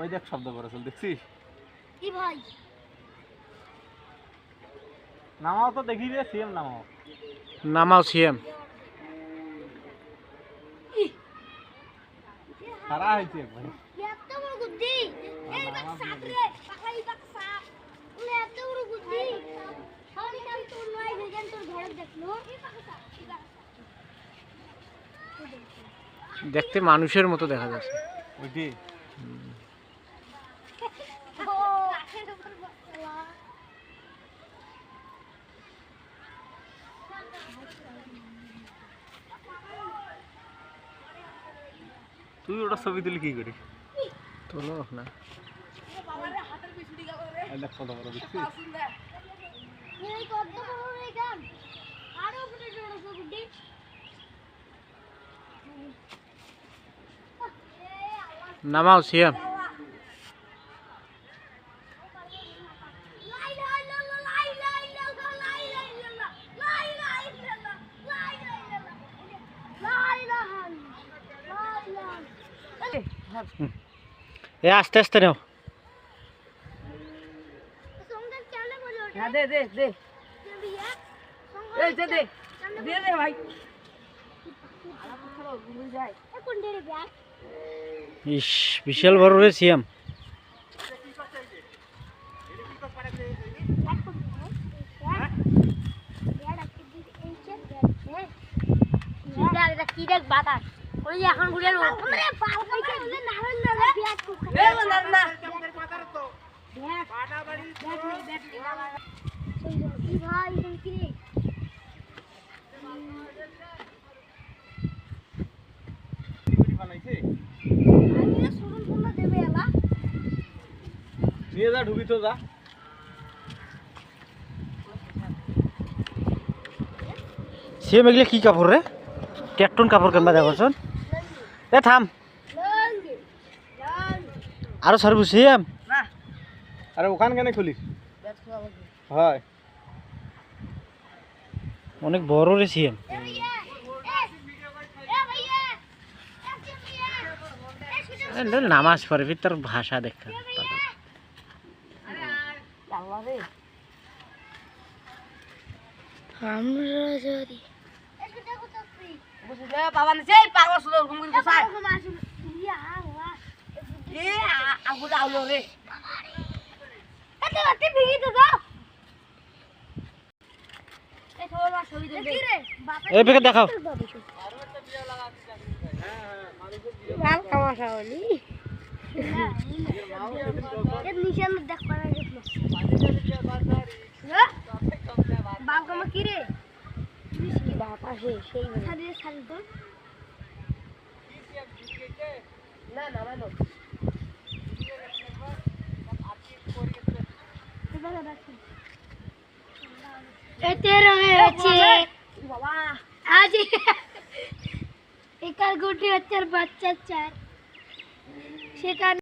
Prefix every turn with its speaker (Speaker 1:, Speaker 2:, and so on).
Speaker 1: ওই দেখ শব্দ করে করেছিল দেখছিস?
Speaker 2: কি ভাই?
Speaker 1: নামাও তো দেখি রে সিএম নামাও।
Speaker 3: নামাও সিএম
Speaker 1: খারা হয়েছে একবার।
Speaker 2: এত বড় বুদ্ধি! এই বাক সাপ রে পাখাই বাক সাপ উনি এত বড় বুদ্ধি! সবই কাল তোর নয় ভেজান তোর ঘরে দেখল। এই বাক সাপ এই বাক
Speaker 3: দেখতে মানুষের মতো দেখা যাচ্ছে।
Speaker 1: ওইটি। তুই ওটা ছবি তুলি কি করিস
Speaker 3: তোলো না
Speaker 1: এই দেখ কত বড় দেখছিস
Speaker 2: এই কত বড় রে গান আরও উপরে জোড়া বুদ্ধি
Speaker 3: নামাও সিএম
Speaker 2: লাই লাই লা লা লাই লাই লা লা লাই লাই লা লা লাই লাই লা লা লাই লাই লা লা লাই লা লাই লা
Speaker 3: এ আস্তে আস্তে নাও।
Speaker 4: হ্যাঁ দে দে দে। এই দে দে ভাই।
Speaker 3: ইস বিশাল বড় রে সিএম
Speaker 2: কি দেখ বাতাস ওই এখন ঘুরে আমরা পাল খাইতে বলে না হল না ব্যাগ
Speaker 4: এ বলার না
Speaker 2: কি ভাই তুমি কি রে
Speaker 1: বানাইছে
Speaker 2: আমি না। শুরু করলে দেবে এলা
Speaker 1: নিয়ে যা ঢুকি তো যা।
Speaker 3: সিএম এগুলো কি কাপড় রে? টেকটন কাপড় কেনবা দেখছন এ থাম। আরও সারবো সিএম
Speaker 4: না
Speaker 1: আরে ওখান কেন খুলিস হয়।
Speaker 3: অনেক বড় রে সিএম। নামাজ পড়ে ফির তার ভাষা দেখা।
Speaker 2: আমরা যদি
Speaker 4: বুঝলি বাবা নিছে এই পাগল সুদর ঘুম করে
Speaker 2: ওয়া
Speaker 4: এ আগু দাও রে
Speaker 2: এত রাতে ভিগি তো দাও
Speaker 4: এই ছোট ছবি দে
Speaker 2: কি রে বাবা
Speaker 3: এই বেকে দেখাও
Speaker 4: লাল কামাশা হলি
Speaker 2: নিশান দেখ পারা গেছিল বাপ কামা কি রে
Speaker 4: বাতাসে সেই
Speaker 2: ছাড়ি রে ছাড়ি তো
Speaker 4: না না না
Speaker 2: এতে রয়েছে
Speaker 4: বাবা।
Speaker 2: আজ একার গুটি হচ্ছে বাচ্চা চার। সেখানে